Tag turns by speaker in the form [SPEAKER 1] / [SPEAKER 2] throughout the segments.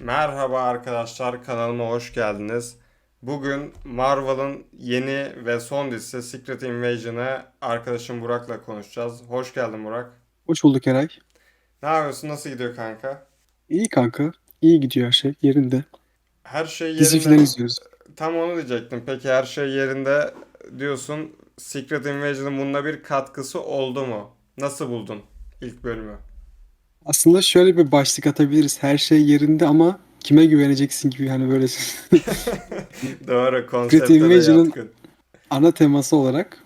[SPEAKER 1] Merhaba arkadaşlar kanalıma hoş geldiniz. Bugün Marvel'ın yeni ve son dizisi Secret Invasion'ı arkadaşım Burak'la konuşacağız. Hoş geldin Burak.
[SPEAKER 2] Hoş bulduk Eray.
[SPEAKER 1] Ne yapıyorsun? Nasıl gidiyor kanka?
[SPEAKER 2] İyi kanka. İyi gidiyor her şey. Yerinde.
[SPEAKER 1] Her şey
[SPEAKER 2] Dizi
[SPEAKER 1] yerinde.
[SPEAKER 2] filan izliyoruz.
[SPEAKER 1] Tam onu diyecektim. Peki her şey yerinde diyorsun. Secret Invasion'ın bunda bir katkısı oldu mu? Nasıl buldun ilk bölümü?
[SPEAKER 2] Aslında şöyle bir başlık atabiliriz. Her şey yerinde ama kime güveneceksin gibi hani böyle
[SPEAKER 1] Doğru konsepte yatkın.
[SPEAKER 2] ana teması olarak.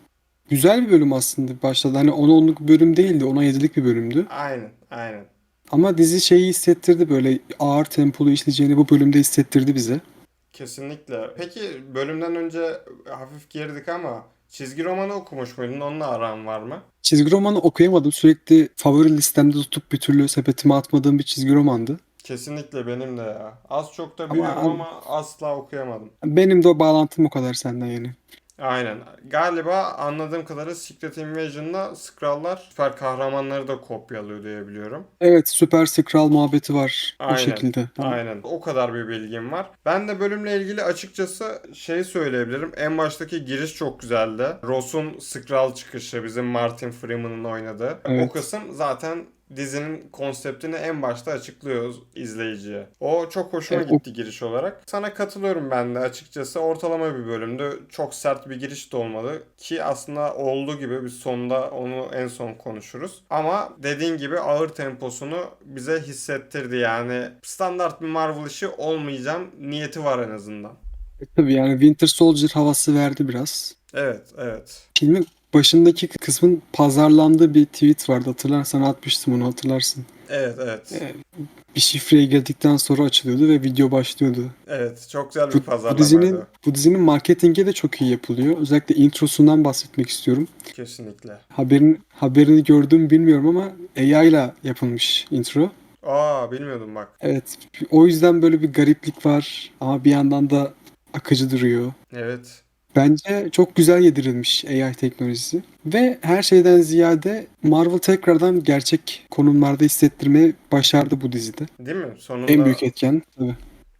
[SPEAKER 2] Güzel bir bölüm aslında başladı. Hani 10 onluk bir bölüm değildi. 10'a 7'lik bir bölümdü.
[SPEAKER 1] Aynen aynen.
[SPEAKER 2] Ama dizi şeyi hissettirdi böyle ağır tempolu işleyeceğini bu bölümde hissettirdi bize.
[SPEAKER 1] Kesinlikle. Peki bölümden önce hafif girdik ama çizgi romanı okumuş muydun? Onunla aran var mı?
[SPEAKER 2] Çizgi romanı okuyamadım. Sürekli favori listemde tutup bir türlü sepetime atmadığım bir çizgi romandı.
[SPEAKER 1] Kesinlikle benim de ya. Az çok da
[SPEAKER 2] Ama-
[SPEAKER 1] biliyorum ama asla okuyamadım.
[SPEAKER 2] Benim de o bağlantım o kadar senden yani.
[SPEAKER 1] Aynen. Galiba anladığım kadarıyla Secret Invasion'da Skrullar süper kahramanları da kopyalıyor diye biliyorum.
[SPEAKER 2] Evet süper skral muhabbeti var
[SPEAKER 1] Aynen,
[SPEAKER 2] o şekilde.
[SPEAKER 1] Aynen. O kadar bir bilgim var. Ben de bölümle ilgili açıkçası şey söyleyebilirim. En baştaki giriş çok güzeldi. Ross'un Skrull çıkışı bizim Martin Freeman'ın oynadığı.
[SPEAKER 2] Evet.
[SPEAKER 1] O kısım zaten dizinin konseptini en başta açıklıyoruz izleyiciye. O çok hoşuma
[SPEAKER 2] Evet,
[SPEAKER 1] gitti giriş olarak. Sana katılıyorum ben de açıkçası. Ortalama bir bölümdü. Çok sert bir giriş de olmadı. Ki aslında olduğu gibi biz sonda onu en son konuşuruz. Ama dediğin gibi ağır temposunu bize hissettirdi yani. Standart bir Marvel işi olmayacağım niyeti var en azından.
[SPEAKER 2] E, Tabii yani Winter Soldier havası verdi biraz.
[SPEAKER 1] Evet, evet.
[SPEAKER 2] Filmin başındaki kısmın pazarlandığı bir tweet vardı. Hatırlarsan atmıştım onu hatırlarsın.
[SPEAKER 1] Evet, evet.
[SPEAKER 2] Evet. Bir şifreye girdikten sonra açılıyordu ve video başlıyordu.
[SPEAKER 1] Evet, çok güzel bir
[SPEAKER 2] Bu, bu
[SPEAKER 1] pazarlamaydı.
[SPEAKER 2] dizinin bu dizinin marketingi de çok iyi yapılıyor. Özellikle introsundan bahsetmek istiyorum.
[SPEAKER 1] Kesinlikle.
[SPEAKER 2] Haberin haberini gördüm bilmiyorum ama AI ile yapılmış intro.
[SPEAKER 1] Aa, bilmiyordum bak.
[SPEAKER 2] Evet. O yüzden böyle bir gariplik var ama bir yandan da akıcı duruyor.
[SPEAKER 1] Evet.
[SPEAKER 2] Bence çok güzel yedirilmiş AI teknolojisi. Ve her şeyden ziyade Marvel tekrardan gerçek konumlarda hissettirmeyi başardı bu dizide.
[SPEAKER 1] Değil mi? Sonunda
[SPEAKER 2] En büyük etken tabii.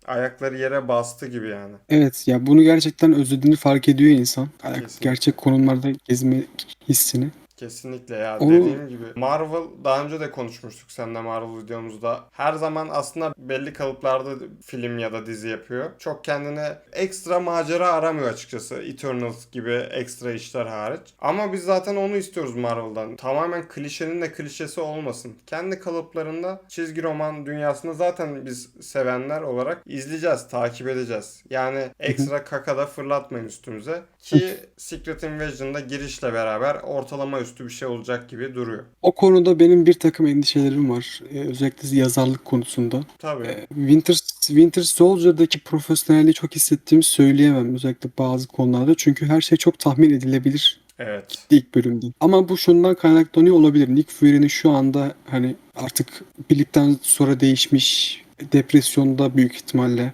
[SPEAKER 1] ayakları yere bastı gibi yani.
[SPEAKER 2] Evet ya bunu gerçekten özlediğini fark ediyor insan. Ayak-
[SPEAKER 1] Kesinlikle.
[SPEAKER 2] Gerçek konumlarda gezme hissini.
[SPEAKER 1] Kesinlikle ya
[SPEAKER 2] Onu-
[SPEAKER 1] dediğim gibi Marvel daha önce de konuşmuştuk seninle Marvel videomuzda. Her zaman aslında belli kalıplarda film ya da dizi yapıyor. Çok kendine ekstra macera aramıyor açıkçası. Eternals gibi ekstra işler hariç. Ama biz zaten onu istiyoruz Marvel'dan. Tamamen klişenin de klişesi olmasın. Kendi kalıplarında çizgi roman dünyasını zaten biz sevenler olarak izleyeceğiz, takip edeceğiz. Yani ekstra kaka da fırlatmayın üstümüze. Ki Secret Invasion'da girişle beraber ortalama üstü bir şey olacak gibi duruyor.
[SPEAKER 2] O konuda benim bir takım endişelerim var. Ee, özellikle yazarlık konusunda.
[SPEAKER 1] Tabii.
[SPEAKER 2] Ee, Winter, Winter Soldier'daki profesyonelliği çok hissettiğimi söyleyemem. Özellikle bazı konularda. Çünkü her şey çok tahmin edilebilir
[SPEAKER 1] Evet.
[SPEAKER 2] ilk bölümde. Ama bu şundan kaynaklanıyor olabilir. Nick Fury'nin şu anda hani artık Billip'ten sonra değişmiş, depresyonda büyük ihtimalle.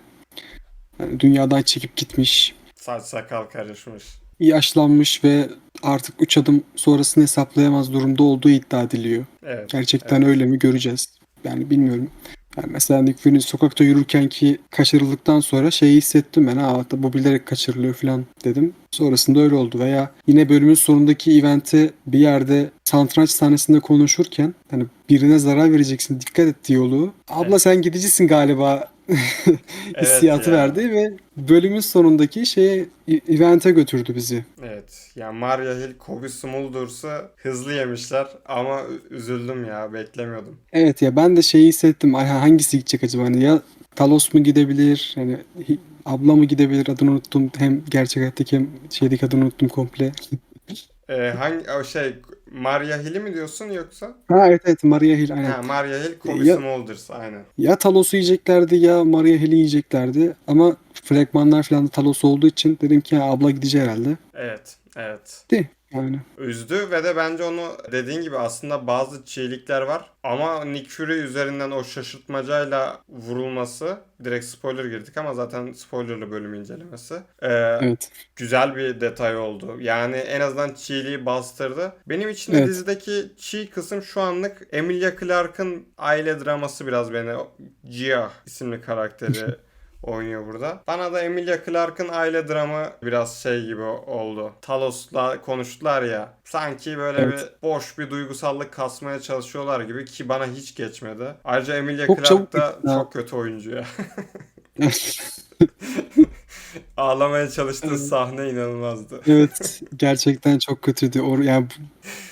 [SPEAKER 2] Yani dünyadan çekip gitmiş,
[SPEAKER 1] Saç sakal karışmış.
[SPEAKER 2] yaşlanmış ve artık 3 adım sonrasını hesaplayamaz durumda olduğu iddia ediliyor.
[SPEAKER 1] Evet.
[SPEAKER 2] Gerçekten öyle mi göreceğiz. Yani bilmiyorum. Yani mesela Nick Fury sokakta yürürken ki kaçırıldıktan sonra şeyi hissettim ben. Ha bu bilerek kaçırılıyor falan dedim. Sonrasında öyle oldu. Veya yine bölümün sonundaki eventi bir yerde satranç sahnesinde konuşurken hani birine zarar vereceksin dikkat et diyaloğu. Abla
[SPEAKER 1] Evet.
[SPEAKER 2] sen gidicisin galiba hissiyatı
[SPEAKER 1] ya.
[SPEAKER 2] verdi ve bölümün sonundaki şeye evente götürdü bizi.
[SPEAKER 1] Evet. Ya Maria Hill, Kobe Smolders'ı hızlı yemişler ama üzüldüm ya. Beklemiyordum.
[SPEAKER 2] Evet ya ben de şeyi hissettim. Ay hangisi gidecek acaba? Hani ya Talos mu gidebilir? Hani abla mı gidebilir? Adını unuttum. Hem gerçek hayattaki hem şeydeki adını unuttum komple.
[SPEAKER 1] Ee, hangi o şey Maria Hill'i mi diyorsun yoksa?
[SPEAKER 2] Ha evet evet Maria Hill aynen.
[SPEAKER 1] Ha, Maria Hill, Kobe
[SPEAKER 2] Ya-
[SPEAKER 1] Smulders aynen.
[SPEAKER 2] Ya Talos'u yiyeceklerdi ya Maria Hill'i yiyeceklerdi. Ama fragmanlar falan da Talos olduğu için dedim ki ya abla gidecek herhalde.
[SPEAKER 1] Evet, evet.
[SPEAKER 2] Yani
[SPEAKER 1] Üzdü ve de bence onu dediğin gibi aslında bazı çiğlikler var. Ama Nick Fury üzerinden o şaşırtmacayla vurulması direkt spoiler girdik ama zaten spoilerlı bölüm incelemesi. Ee,
[SPEAKER 2] evet.
[SPEAKER 1] güzel bir detay oldu. Yani en azından çiğliği bastırdı. Benim için
[SPEAKER 2] Evet.
[SPEAKER 1] dizideki çiğ kısım şu anlık Emilia Clarke'ın aile draması biraz beni Gia isimli karakteri oynuyor burada. Bana da Emilia Clarke'ın aile dramı biraz şey gibi oldu. Talos'la konuştular ya. Sanki böyle
[SPEAKER 2] Evet.
[SPEAKER 1] bir boş bir duygusallık kasmaya çalışıyorlar gibi ki bana hiç geçmedi. Ayrıca Emilia
[SPEAKER 2] Çok
[SPEAKER 1] Clarke da çok kötü oyuncu ya. Ağlamaya çalıştığı
[SPEAKER 2] Evet.
[SPEAKER 1] sahne inanılmazdı.
[SPEAKER 2] evet gerçekten çok kötüydü. Or yani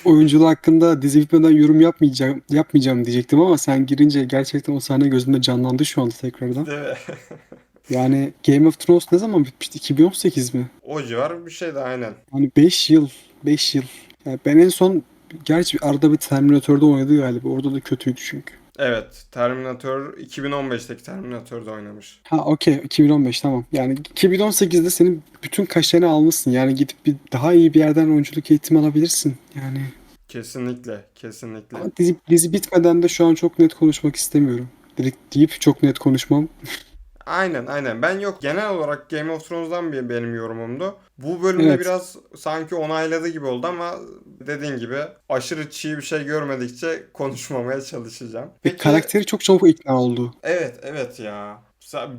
[SPEAKER 2] oyunculuğu hakkında dizi bitmeden yorum yapmayacağım yapmayacağım diyecektim ama sen girince gerçekten o sahne gözümde canlandı şu anda tekrardan.
[SPEAKER 1] Değil mi?
[SPEAKER 2] Yani Game of Thrones ne zaman bitmişti? 2018 mi?
[SPEAKER 1] o civar bir şeydi aynen.
[SPEAKER 2] Hani 5 yıl, 5 yıl. Yani ben en son gerçi arada bir Terminator'da oynadı galiba. Orada da kötüydü çünkü.
[SPEAKER 1] Evet, Terminator 2015'teki Terminator'da oynamış.
[SPEAKER 2] Ha okey 2015 tamam. Yani 2018'de senin bütün kaşeni almışsın. Yani gidip bir daha iyi bir yerden oyunculuk eğitimi alabilirsin. Yani
[SPEAKER 1] Kesinlikle, kesinlikle.
[SPEAKER 2] ama dizi, dizi bitmeden de şu an çok net konuşmak istemiyorum. Direkt deyip çok net konuşmam.
[SPEAKER 1] Aynen, aynen. Ben yok genel olarak Game of Thrones'dan bir benim yorumumdu. Bu bölümde
[SPEAKER 2] Evet.
[SPEAKER 1] biraz sanki onayladı gibi oldu ama dediğin gibi aşırı çiğ bir şey görmedikçe konuşmamaya çalışacağım.
[SPEAKER 2] Ve
[SPEAKER 1] Peki,
[SPEAKER 2] karakteri çok çabuk ikna oldu.
[SPEAKER 1] evet, evet ya.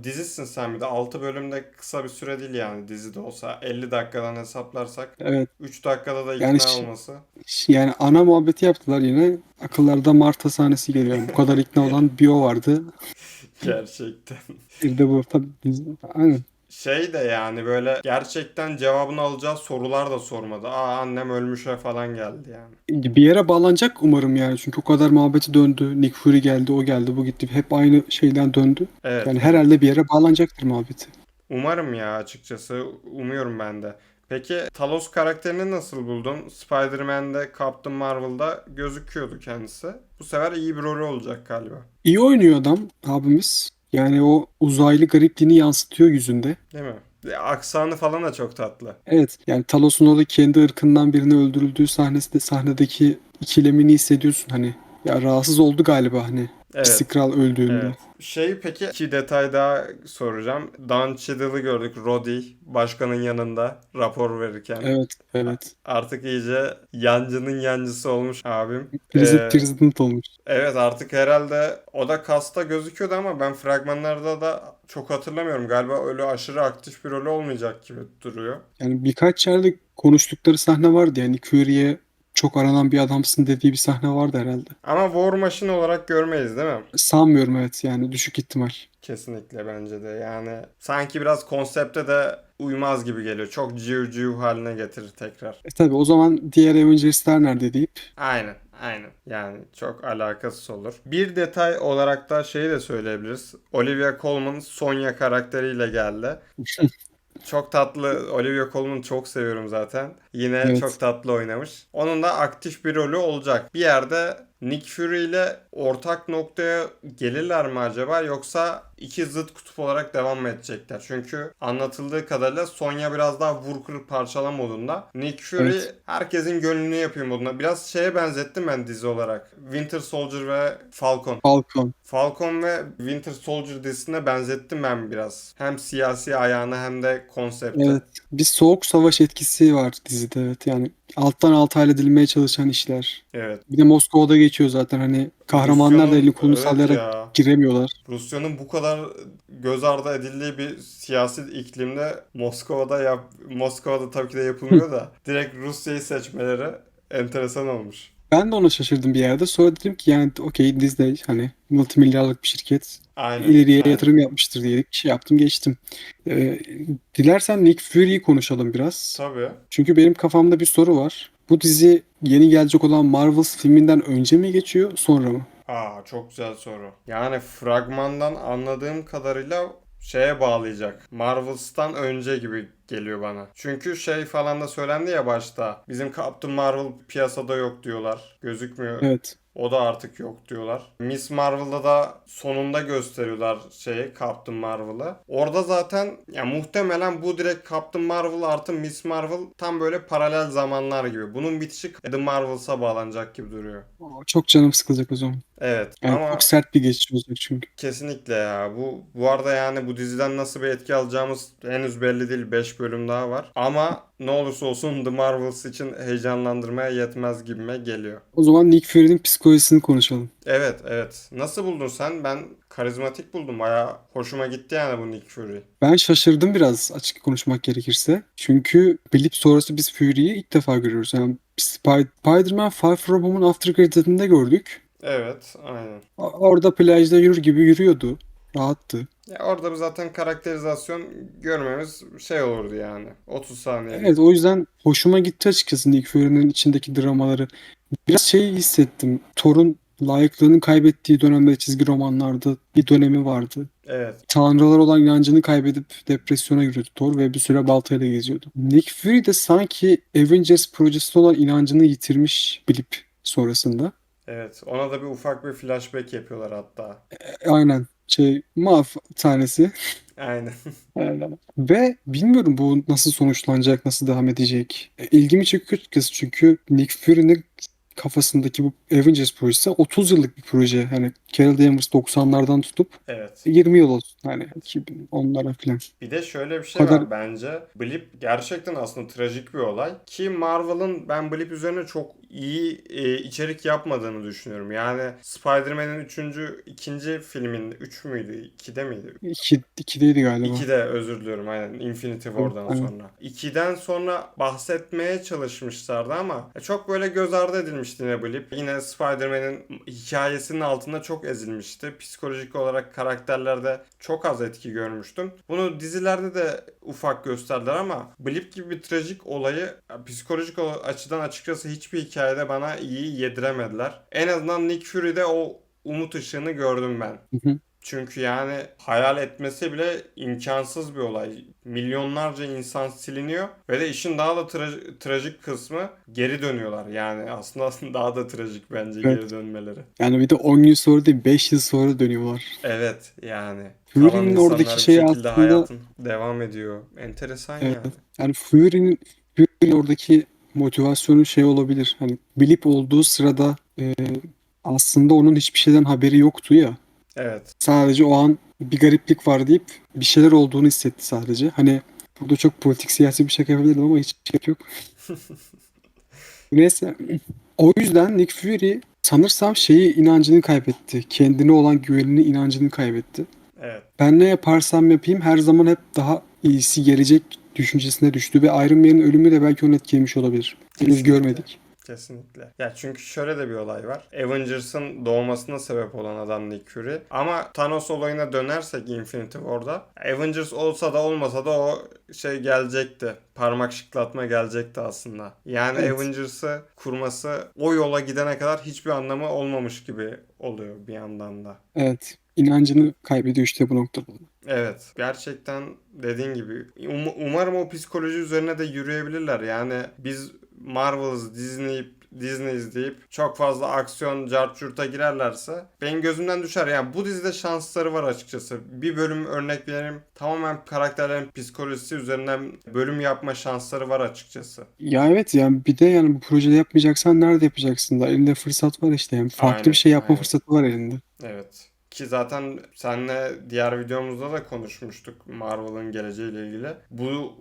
[SPEAKER 1] Dizisin sen bir de 6 bölümde kısa bir süre değil yani dizi de olsa 50 dakikadan hesaplarsak
[SPEAKER 2] Evet.
[SPEAKER 1] 3 dakikada da ikna
[SPEAKER 2] Yani
[SPEAKER 1] olması.
[SPEAKER 2] Yani ana muhabbeti yaptılar yine. Akıllarda Marta sahnesi geliyor. Bu kadar ikna olan bir o vardı.
[SPEAKER 1] Gerçekten.
[SPEAKER 2] Bir de bu. Tabii biz- aynen.
[SPEAKER 1] Şey de yani böyle gerçekten cevabını alacağı sorular da sormadı. Aa annem ölmüşe falan geldi yani.
[SPEAKER 2] Bir yere bağlanacak umarım yani. Çünkü o kadar muhabbeti döndü. Nick Fury geldi, o geldi, bu gitti. Hep aynı şeyden döndü.
[SPEAKER 1] Evet.
[SPEAKER 2] Yani herhalde bir yere bağlanacaktır muhabbeti.
[SPEAKER 1] Umarım ya açıkçası. Umuyorum ben de. Peki Talos karakterini nasıl buldun? Spider-Man'de, Captain Marvel'da gözüküyordu kendisi. Bu sefer iyi bir rolü olacak galiba.
[SPEAKER 2] İyi oynuyor adam abimiz. Yani o uzaylı garipliğini yansıtıyor yüzünde.
[SPEAKER 1] Değil mi? Aksanı falan da çok tatlı.
[SPEAKER 2] Evet yani Talos'un orada kendi ırkından birine öldürüldüğü sahnesi de sahnedeki ikilemini hissediyorsun hani. Ya rahatsız oldu galiba hani.
[SPEAKER 1] Evet.
[SPEAKER 2] Sikral öldüğünde.
[SPEAKER 1] Evet. Şey peki iki detay daha soracağım. Don Cheadle'ı gördük. Roddy başkanın yanında rapor verirken.
[SPEAKER 2] Evet, evet.
[SPEAKER 1] Artık iyice yancının yancısı olmuş abim.
[SPEAKER 2] President,
[SPEAKER 1] Ee,
[SPEAKER 2] olmuş.
[SPEAKER 1] Evet artık herhalde o da kasta gözüküyordu ama ben fragmanlarda da çok hatırlamıyorum. Galiba öyle aşırı aktif bir rolü olmayacak gibi duruyor.
[SPEAKER 2] Yani birkaç yerde konuştukları sahne vardı yani Fury'e çok aranan bir adamsın dediği bir sahne vardı herhalde.
[SPEAKER 1] Ama War Machine olarak görmeyiz değil mi?
[SPEAKER 2] Sanmıyorum evet yani düşük ihtimal.
[SPEAKER 1] Kesinlikle bence de. Yani sanki biraz konsepte de uymaz gibi geliyor. Çok civ haline getirir tekrar.
[SPEAKER 2] E tabi o zaman diğer Avengers'lar nerede deyip
[SPEAKER 1] Aynen, aynen. Yani çok alakasız olur. Bir detay olarak da şeyi de söyleyebiliriz. Olivia Colman Sonya karakteriyle geldi. Çok tatlı. Olivia Colman'ı çok seviyorum zaten. Yine
[SPEAKER 2] Evet.
[SPEAKER 1] çok tatlı oynamış. Onun da aktif bir rolü olacak. Bir yerde Nick Fury ile ortak noktaya gelirler mi acaba yoksa iki zıt kutup olarak devam mı edecekler? Çünkü anlatıldığı kadarıyla Sonya biraz daha vur kır parçala modunda. Nick Fury
[SPEAKER 2] Evet.
[SPEAKER 1] herkesin gönlünü yapıyor modunda. Biraz şeye benzettim ben dizi olarak. Winter Soldier ve Falcon.
[SPEAKER 2] Falcon.
[SPEAKER 1] Falcon ve Winter Soldier dizisine benzettim ben biraz. Hem siyasi ayağını hem de konsepti.
[SPEAKER 2] Evet. Bir soğuk savaş etkisi var dizide evet yani alttan alta halledilmeye çalışan işler.
[SPEAKER 1] Evet.
[SPEAKER 2] Bir de Moskova'da geçiyor zaten hani kahramanlar da elini kolunu
[SPEAKER 1] evet
[SPEAKER 2] sallayarak
[SPEAKER 1] ya.
[SPEAKER 2] giremiyorlar.
[SPEAKER 1] Rusya'nın bu kadar göz ardı edildiği bir siyasi iklimde Moskova'da yap Moskova'da tabii ki de yapılmıyor da direkt Rusya'yı seçmeleri enteresan olmuş.
[SPEAKER 2] Ben de ona şaşırdım bir yerde. Sonra dedim ki yani okey Disney hani multimilyarlık bir şirket
[SPEAKER 1] Aynen.
[SPEAKER 2] ileriye
[SPEAKER 1] aynen.
[SPEAKER 2] yatırım yapmıştır diye şey yaptım geçtim. Ee, dilersen Nick Fury'yi konuşalım biraz.
[SPEAKER 1] Tabii.
[SPEAKER 2] Çünkü benim kafamda bir soru var. Bu dizi yeni gelecek olan Marvels filminden önce mi geçiyor sonra mı?
[SPEAKER 1] Aa çok güzel soru. Yani fragmandan anladığım kadarıyla şeye bağlayacak. Marvels'tan önce gibi geliyor bana. Çünkü şey falan da söylendi ya başta. Bizim Captain Marvel piyasada yok diyorlar. Gözükmüyor.
[SPEAKER 2] Evet.
[SPEAKER 1] O da artık yok diyorlar. Miss Marvel'da da sonunda gösteriyorlar şeyi Captain Marvel'ı. Orada zaten ya muhtemelen bu direkt Captain Marvel artı Miss Marvel tam böyle paralel zamanlar gibi. Bunun bitişi The Marvels'a bağlanacak gibi duruyor.
[SPEAKER 2] Çok canım sıkılacak o zaman.
[SPEAKER 1] Evet
[SPEAKER 2] Yani
[SPEAKER 1] ama
[SPEAKER 2] çok sert bir geçiş olacak çünkü.
[SPEAKER 1] kesinlikle ya. Bu bu arada yani bu diziden nasıl bir etki alacağımız henüz belli değil. 5 bölüm daha var. Ama ne olursa olsun The Marvels için heyecanlandırmaya yetmez gibime geliyor.
[SPEAKER 2] O zaman Nick Fury'nin psikolojisini konuşalım.
[SPEAKER 1] Evet evet. Nasıl buldun sen? Ben karizmatik buldum. Bayağı hoşuma gitti yani bu Nick Fury.
[SPEAKER 2] Ben şaşırdım biraz açık konuşmak gerekirse. Çünkü Blip sonrası biz Fury'yi ilk defa görüyoruz. Yani Sp- Spider-Man Far From Home'un After Credit'inde gördük.
[SPEAKER 1] Evet aynen.
[SPEAKER 2] Orada plajda yürür gibi yürüyordu. Rahattı.
[SPEAKER 1] Ya orada zaten karakterizasyon görmemiz şey olurdu yani. 30 saniye.
[SPEAKER 2] Evet o yüzden hoşuma gitti açıkçası Nick Fury'nin içindeki dramaları. Biraz şey hissettim. Thor'un layıklığını kaybettiği dönemde çizgi romanlarda bir dönemi vardı.
[SPEAKER 1] Evet.
[SPEAKER 2] Tanrılar olan inancını kaybedip depresyona giriyordu Thor ve bir süre baltayla geziyordu. Nick Fury de sanki Avengers projesine olan inancını yitirmiş bilip sonrasında.
[SPEAKER 1] Evet. Ona da bir ufak bir flashback yapıyorlar hatta.
[SPEAKER 2] E, Aynen şey maf tanesi.
[SPEAKER 1] Aynen.
[SPEAKER 2] Aynen. Ve bilmiyorum bu nasıl sonuçlanacak, nasıl devam edecek. E, İlgimi çekiyor açıkçası çünkü Nick Fury'nin kafasındaki bu Avengers projesi 30 yıllık bir proje. Hani Carol Danvers 90'lardan tutup
[SPEAKER 1] Evet.
[SPEAKER 2] 20 yıl olsun. Hani 2010'lara falan.
[SPEAKER 1] Bir de şöyle bir şey
[SPEAKER 2] Kadar-
[SPEAKER 1] var bence. Blip gerçekten aslında trajik bir olay. Ki Marvel'ın ben Blip üzerine çok iyi e, içerik yapmadığını düşünüyorum. Yani Spider-Man'in 3. ikinci filminde 3 müydü? 2'de miydi?
[SPEAKER 2] 2, 2'deydi galiba.
[SPEAKER 1] 2'de özür diliyorum aynen Infinity War'dan sonra. 2'den sonra bahsetmeye çalışmışlardı ama çok böyle göz ardı edilmişti yine Blip. Yine Spider-Man'in hikayesinin altında çok ezilmişti. Psikolojik olarak karakterlerde çok az etki görmüştüm. Bunu dizilerde de ufak gösterdiler ama Blip gibi bir trajik olayı psikolojik ol- açıdan açıkçası hiçbir hikayede bana iyi yediremediler. En azından Nick Fury'de o umut ışığını gördüm ben.
[SPEAKER 2] Hı hı.
[SPEAKER 1] Çünkü yani hayal etmesi bile imkansız bir olay. Milyonlarca insan siliniyor ve de işin daha da tra- trajik kısmı geri dönüyorlar. Yani aslında aslında daha da trajik bence
[SPEAKER 2] Evet.
[SPEAKER 1] geri dönmeleri.
[SPEAKER 2] Yani bir de 10 yıl sonra değil 5 yıl sonra dönüyorlar.
[SPEAKER 1] Evet yani.
[SPEAKER 2] Fury'nin oradaki şey aslında-
[SPEAKER 1] hayatın devam ediyor. Enteresan
[SPEAKER 2] Evet.
[SPEAKER 1] yani.
[SPEAKER 2] Yani Fury'nin Fury'nin oradaki motivasyonu şey olabilir. Hani bilip olduğu sırada e, aslında onun hiçbir şeyden haberi yoktu ya.
[SPEAKER 1] Evet.
[SPEAKER 2] Sadece o an bir gariplik var deyip bir şeyler olduğunu hissetti sadece. Hani burada çok politik siyasi bir şey yapabilirdim ama hiç şey yok. Neyse. O yüzden Nick Fury sanırsam şeyi inancını kaybetti. Kendine olan güvenini, inancını kaybetti.
[SPEAKER 1] Evet.
[SPEAKER 2] Ben ne yaparsam yapayım her zaman hep daha iyisi gelecek düşüncesine düştü ve Iron Man'in ölümü de belki onu etkilemiş olabilir. Henüz görmedik.
[SPEAKER 1] Kesinlikle. Ya çünkü şöyle de bir olay var. Avengers'ın doğmasına sebep olan adam Nick Fury. Ama Thanos olayına dönersek Infinity War'da Avengers olsa da olmasa da o şey gelecekti. Parmak şıklatma gelecekti aslında. Yani
[SPEAKER 2] Evet.
[SPEAKER 1] Avengers'ı kurması o yola gidene kadar hiçbir anlamı olmamış gibi oluyor bir yandan da.
[SPEAKER 2] Evet. inancını kaybediyor işte bu noktada.
[SPEAKER 1] Evet. Gerçekten dediğin gibi. Um- umarım o psikoloji üzerine de yürüyebilirler. Yani biz Marvel'ız, Disney Disney izleyip çok fazla aksiyon, cartçurta girerlerse benim gözümden düşer. Yani bu dizide şansları var açıkçası. Bir bölüm örnek vereyim. Tamamen karakterlerin psikolojisi üzerinden bölüm yapma şansları var açıkçası.
[SPEAKER 2] Ya evet yani bir de yani bu projede yapmayacaksan nerede yapacaksın da elinde fırsat var işte yani farklı
[SPEAKER 1] Aynen,
[SPEAKER 2] bir şey yapma
[SPEAKER 1] aynen.
[SPEAKER 2] fırsatı var elinde.
[SPEAKER 1] Evet. Ki zaten seninle diğer videomuzda da konuşmuştuk Marvel'ın geleceğiyle ilgili. Bu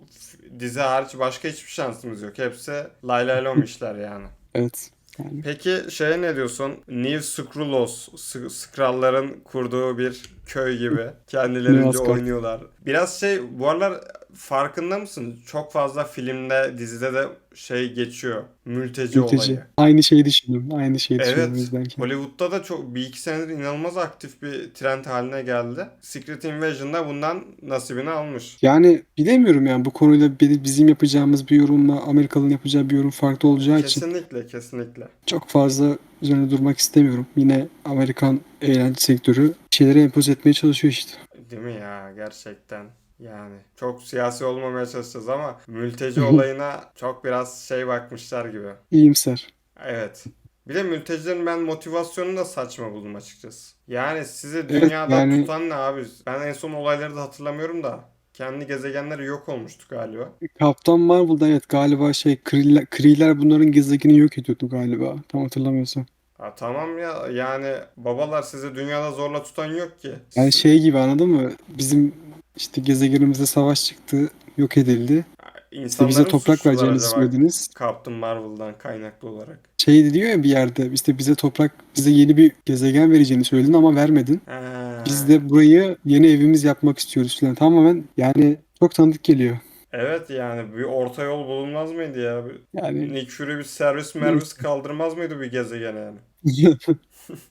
[SPEAKER 1] dizi hariç başka hiçbir şansımız yok. Hepsi lay lay lom işler yani.
[SPEAKER 2] Evet. Yani
[SPEAKER 1] Peki şeye ne diyorsun? New Skrullos, S- Skrulların kurduğu bir köy gibi. Kendilerince oynuyorlar. Biraz şey bu aralar farkında mısın? Çok fazla filmde, dizide de şey geçiyor. Mülteci,
[SPEAKER 2] mülteci.
[SPEAKER 1] olayı.
[SPEAKER 2] Aynı şeyi düşündüm. Aynı şeyi düşündüm
[SPEAKER 1] Evet.
[SPEAKER 2] izlerken.
[SPEAKER 1] Hollywood'da da çok bir iki senedir inanılmaz aktif bir trend haline geldi. Secret Invasion'da bundan nasibini almış.
[SPEAKER 2] Yani bilemiyorum yani bu konuyla bizim yapacağımız bir yorumla Amerikalı'nın yapacağı bir yorum farklı olacağı için
[SPEAKER 1] Kesinlikle, kesinlikle.
[SPEAKER 2] çok fazla üzerine durmak istemiyorum. Yine Amerikan eğlence sektörü bir şeyleri empoze etmeye çalışıyor işte.
[SPEAKER 1] Değil mi ya gerçekten? Yani çok siyasi olmamaya çalışacağız ama mülteci olayına çok biraz şey bakmışlar gibi.
[SPEAKER 2] İyimser.
[SPEAKER 1] Evet. Bir de mültecilerin ben motivasyonunu da saçma buldum açıkçası. Yani sizi
[SPEAKER 2] Evet,
[SPEAKER 1] dünyada
[SPEAKER 2] yani-
[SPEAKER 1] tutan ne abi? Ben en son olayları da hatırlamıyorum da. Kendi gezegenleri yok olmuştu galiba.
[SPEAKER 2] Kaptan Marvel'da evet galiba şey Kree'ler, Kree'ler bunların gezegenini yok ediyordu galiba. Tam hatırlamıyorsam.
[SPEAKER 1] Ha, tamam ya yani babalar sizi dünyada zorla tutan yok ki.
[SPEAKER 2] Yani şey gibi anladın mı? Bizim işte gezegenimizde savaş çıktı, yok edildi. İşte bize toprak
[SPEAKER 1] acaba
[SPEAKER 2] söylediniz.
[SPEAKER 1] Captain Marvel'dan kaynaklı olarak.
[SPEAKER 2] Şey diyor ya bir yerde işte bize toprak, bize yeni bir gezegen vereceğini söyledin ama vermedin.
[SPEAKER 1] Ha.
[SPEAKER 2] Biz de burayı yeni evimiz yapmak istiyoruz falan. Tamamen yani çok tanıdık geliyor.
[SPEAKER 1] Evet yani bir orta yol bulunmaz mıydı ya?
[SPEAKER 2] Yani
[SPEAKER 1] Nick Fury bir servis mervis kaldırmaz mıydı bir gezegene yani?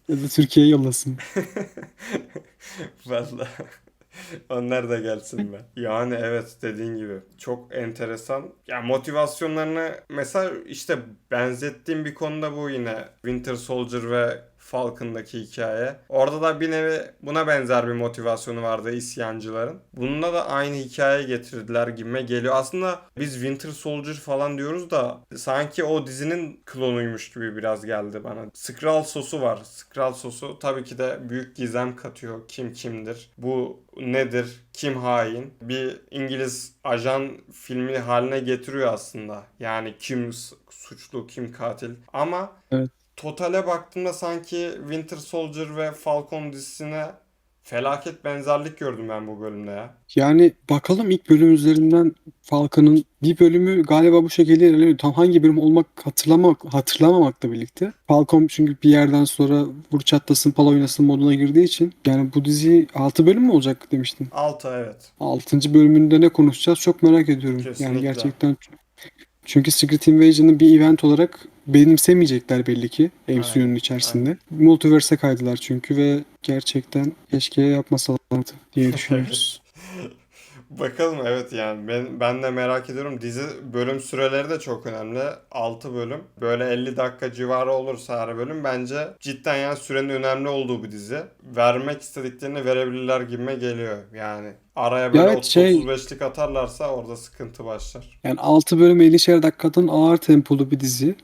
[SPEAKER 2] ya da Türkiye'ye yollasın.
[SPEAKER 1] Vallahi. Onlar da gelsin be. Yani evet dediğin gibi çok enteresan. Ya motivasyonlarını mesela işte benzettiğim bir konuda bu yine Winter Soldier ve Falcon'daki hikaye. Orada da bir nevi buna benzer bir motivasyonu vardı isyancıların. Bunda da aynı hikaye getirdiler gibime geliyor. Aslında biz Winter Soldier falan diyoruz da sanki o dizinin klonuymuş gibi biraz geldi bana. Skrull sosu var. Skrull sosu tabii ki de büyük gizem katıyor. Kim kimdir? Bu nedir? Kim hain? Bir İngiliz ajan filmi haline getiriyor aslında. Yani kim suçlu, kim katil. Ama
[SPEAKER 2] Evet.
[SPEAKER 1] Totale baktığımda sanki Winter Soldier ve Falcon dizisine felaket benzerlik gördüm ben bu bölümde ya.
[SPEAKER 2] Yani bakalım ilk bölüm üzerinden Falcon'ın bir bölümü galiba bu şekilde ilerliyor. Tam hangi bölüm olmak hatırlamak hatırlamamakla birlikte. Falcon çünkü bir yerden sonra vur çatlasın pala oynasın moduna girdiği için yani bu dizi 6 bölüm mü olacak demiştin.
[SPEAKER 1] 6 evet.
[SPEAKER 2] 6. bölümünde ne konuşacağız çok merak ediyorum.
[SPEAKER 1] Kesinlikle.
[SPEAKER 2] Yani gerçekten çünkü Secret Invasion'ı bir event olarak benimsemeyecekler belli ki MCU'nun içerisinde. Multiverse'e kaydılar çünkü ve gerçekten keşke yapmasalardı diye düşünüyoruz.
[SPEAKER 1] Bakalım evet yani ben, ben de merak ediyorum. Dizi bölüm süreleri de çok önemli. 6 bölüm. Böyle 50 dakika civarı olursa her bölüm bence cidden yani sürenin önemli olduğu bir dizi. Vermek istediklerini verebilirler gibime geliyor. Yani araya böyle
[SPEAKER 2] evet, şey-
[SPEAKER 1] 30-35'lik atarlarsa orada sıkıntı başlar.
[SPEAKER 2] Yani 6 bölüm 50'şer dakikadan ağır tempolu bir dizi.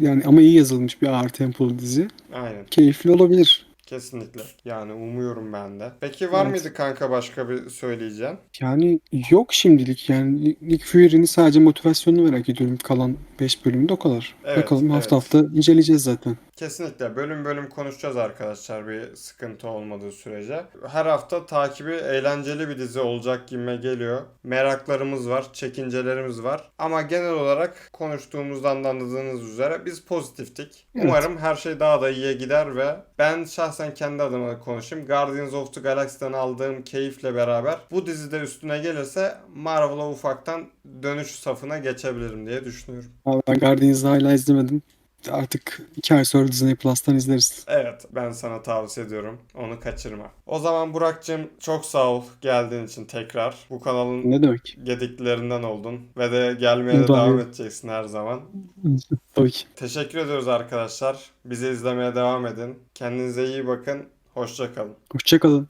[SPEAKER 2] Yani ama iyi yazılmış bir ağır tempolu dizi.
[SPEAKER 1] Aynen.
[SPEAKER 2] Keyifli olabilir.
[SPEAKER 1] Kesinlikle. Yani umuyorum ben de. Peki var
[SPEAKER 2] Evet.
[SPEAKER 1] mıydı kanka başka bir söyleyeceğim?
[SPEAKER 2] Yani yok şimdilik yani Nick Fury'nin sadece motivasyonunu merak ediyorum kalan 5 bölümde o kadar.
[SPEAKER 1] Evet,
[SPEAKER 2] Bakalım hafta
[SPEAKER 1] evet.
[SPEAKER 2] hafta inceleyeceğiz zaten.
[SPEAKER 1] Kesinlikle bölüm bölüm konuşacağız arkadaşlar bir sıkıntı olmadığı sürece. Her hafta takibi eğlenceli bir dizi olacak gibime geliyor. Meraklarımız var, çekincelerimiz var. Ama genel olarak konuştuğumuzdan da anladığınız üzere biz pozitiftik.
[SPEAKER 2] Evet.
[SPEAKER 1] Umarım her şey daha da iyiye gider ve ben şahsen kendi adıma konuşayım. Guardians of the Galaxy'den aldığım keyifle beraber bu dizide üstüne gelirse Marvel'a ufaktan dönüş safına geçebilirim diye düşünüyorum.
[SPEAKER 2] Ben Guardians'ı hala izlemedim. Artık 2 ay sonra Disney Plus'tan izleriz.
[SPEAKER 1] Evet ben sana tavsiye ediyorum. Onu kaçırma. O zaman Burak'cığım çok sağ ol geldiğin için tekrar. Bu kanalın
[SPEAKER 2] Ne demek?
[SPEAKER 1] gediklerinden oldun. Ve de gelmeye de devam edeceksin her zaman.
[SPEAKER 2] Tabii ki.
[SPEAKER 1] Teşekkür ediyoruz arkadaşlar. Bizi izlemeye devam edin. Kendinize iyi bakın. Hoşça kalın.
[SPEAKER 2] Hoşçakalın.